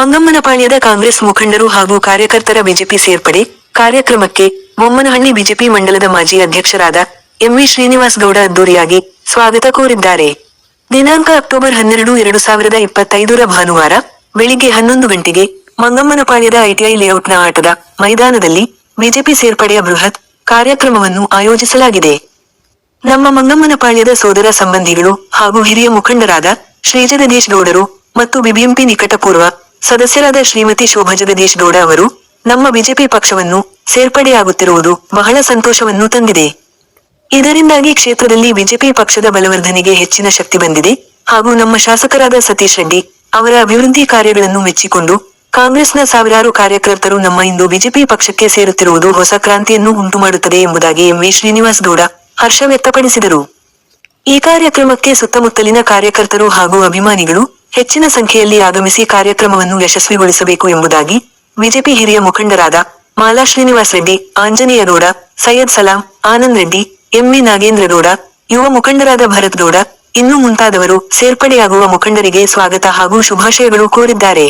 ಮಂಗಮ್ಮನಪಾಳ್ಯದ ಕಾಂಗ್ರೆಸ್ ಮುಖಂಡರು ಹಾಗೂ ಕಾರ್ಯಕರ್ತರ ಬಿಜೆಪಿ ಸೇರ್ಪಡೆ ಕಾರ್ಯಕ್ರಮಕ್ಕೆ ಬೊಮ್ಮನಹಳ್ಳಿ ಬಿಜೆಪಿ ಮಂಡಲದ ಮಾಜಿ ಅಧ್ಯಕ್ಷರಾದ ಎಂವಿ ಶ್ರೀನಿವಾಸ್ ಗೌಡ ಅದ್ದೂರಿಯಾಗಿ ಸ್ವಾಗತ ಕೋರಿದ್ದಾರೆ. ದಿನಾಂಕ ಅಕ್ಟೋಬರ್ ಹನ್ನೆರಡು, ಎರಡು ಸಾವಿರದ ಇಪ್ಪತ್ತೈದರ ಭಾನುವಾರ ಬೆಳಿಗ್ಗೆ ಹನ್ನೊಂದು ಗಂಟೆಗೆ ಮಂಗಮ್ಮನಪಾಳ್ಯದ ಐಟಿಐ ಲೇಔಟ್ನ ಆಟದ ಮೈದಾನದಲ್ಲಿ ಬಿಜೆಪಿ ಸೇರ್ಪಡೆಯ ಬೃಹತ್ ಕಾರ್ಯಕ್ರಮವನ್ನು ಆಯೋಜಿಸಲಾಗಿದೆ. ನಮ್ಮ ಮಂಗಮ್ಮನಪಾಳ್ಯದ ಸೋದರ ಸಂಬಂಧಿಗಳು ಹಾಗೂ ಹಿರಿಯ ಮುಖಂಡರಾದ ಶ್ರೀ ಜಗದೀಶ್ ಗೌಡರು ಮತ್ತು ಬಿಬಿಎಂಪಿ ನಿಕಟಪೂರ್ವ ಸದಸ್ಯರಾದ ಶ್ರೀಮತಿ ಶೋಭಾ ಜಗದೀಶ್ ಗೌಡ ಅವರು ನಮ್ಮ ಬಿಜೆಪಿ ಪಕ್ಷವನ್ನು ಸೇರ್ಪಡೆಯಾಗುತ್ತಿರುವುದು ಬಹಳ ಸಂತೋಷವನ್ನು ತಂದಿದೆ. ಇದರಿಂದಾಗಿ ಕ್ಷೇತ್ರದಲ್ಲಿ ಬಿಜೆಪಿ ಪಕ್ಷದ ಬಲವರ್ಧನೆಗೆ ಹೆಚ್ಚಿನ ಶಕ್ತಿ ಬಂದಿದೆ ಹಾಗೂ ನಮ್ಮ ಶಾಸಕರಾದ ಸತೀಶ್ ರೆಡ್ಡಿ ಅವರ ಅಭಿವೃದ್ಧಿ ಕಾರ್ಯಗಳನ್ನು ಮೆಚ್ಚಿಕೊಂಡು ಕಾಂಗ್ರೆಸ್ನ ಸಾವಿರಾರು ಕಾರ್ಯಕರ್ತರು ನಮ್ಮ ಇಂದು ಬಿಜೆಪಿ ಪಕ್ಷಕ್ಕೆ ಸೇರುತ್ತಿರುವುದು ಹೊಸ ಕ್ರಾಂತಿಯನ್ನು ಉಂಟುಮಾಡುತ್ತದೆ ಎಂಬುದಾಗಿ ಎಂವಿ ಶ್ರೀನಿವಾಸ್ ಗೌಡ ಹರ್ಷ ವ್ಯಕ್ತಪಡಿಸಿದರು. ಈ ಕಾರ್ಯಕ್ರಮಕ್ಕೆ ಸುತ್ತಮುತ್ತಲಿನ ಕಾರ್ಯಕರ್ತರು ಹಾಗೂ ಅಭಿಮಾನಿಗಳು ಹೆಚ್ಚಿನ ಸಂಖ್ಯೆಯಲ್ಲಿ ಆಗಮಿಸಿ ಕಾರ್ಯಕ್ರಮವನ್ನು ಯಶಸ್ವಿಗೊಳಿಸಬೇಕು ಎಂಬುದಾಗಿ ಬಿಜೆಪಿ ಹಿರಿಯ ಮುಖಂಡರಾದ ಮಾಲಾ ಶ್ರೀನಿವಾಸ್ ರೆಡ್ಡಿ, ಆಂಜನೇಯ ಗೌಡ, ಸೈಯದ್ ಸಲಾಂ, ಆನಂದ್ ರೆಡ್ಡಿ ಎಂವಿ ನಾಗೇಂದ್ರ ಗೌಡ, ಯುವ ಮುಖಂಡರಾದ ಭರತ್ ಗೌಡ, ಇನ್ನೂ ಮುಂತಾದವರು ಸೇರ್ಪಡೆಯಾಗುವ ಮುಖಂಡರಿಗೆ ಸ್ವಾಗತ ಹಾಗೂ ಶುಭಾಶಯಗಳು ಕೋರಿದ್ದಾರೆ.